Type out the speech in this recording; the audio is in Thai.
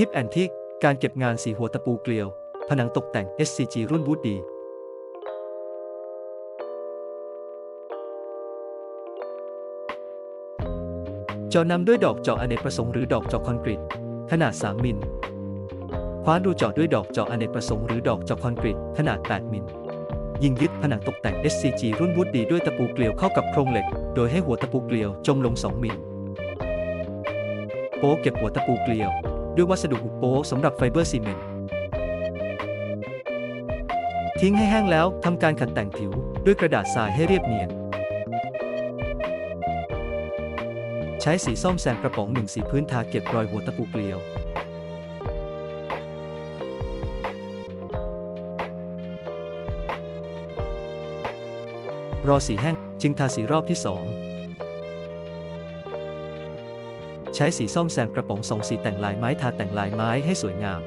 ทิปแอนทิก การเก็บงานสีหัวตะปูเกลียว ผนังตกแต่ง SCG รุ่นบูดดี เจาะนำด้วยดอกเจาะอเนกประสงค์หรือดอกเจาะคอนกรีต ขนาด 3 มิลคว้านรูเจาะด้วยดอกเจาะอเนกประสงค์หรือดอกเจาะคอนกรีต ขนาด 8 มิลยิงยึดผนังตกแต่ง SCG รุ่นบูดดีด้วยตะปูเกลียวเข้ากับโครงเหล็ก โดยให้หัวตะปูเกลียวจมลง 2 มิลโป๊เก็บหัวตะปูเกลียว ด้วยวัสดุอุปโป๊ะสำหรับไฟเบอร์ซีเมนต์ทิ้งให้แห้งแล้วทำการขัดแต่งผิวด้วยกระดาษทรายให้เรียบเนียน ใช้สีส้มแซมกระป๋องหนึ่งสีพื้นทาเก็บรอยหัวตะปูเกลียว รอสีแห้งจึงทาสีรอบที่สอง ใช้สีส้มแซมกระป๋องสองสีแต่งลายไม้ทาแต่งลายไม้ให้สวยงาม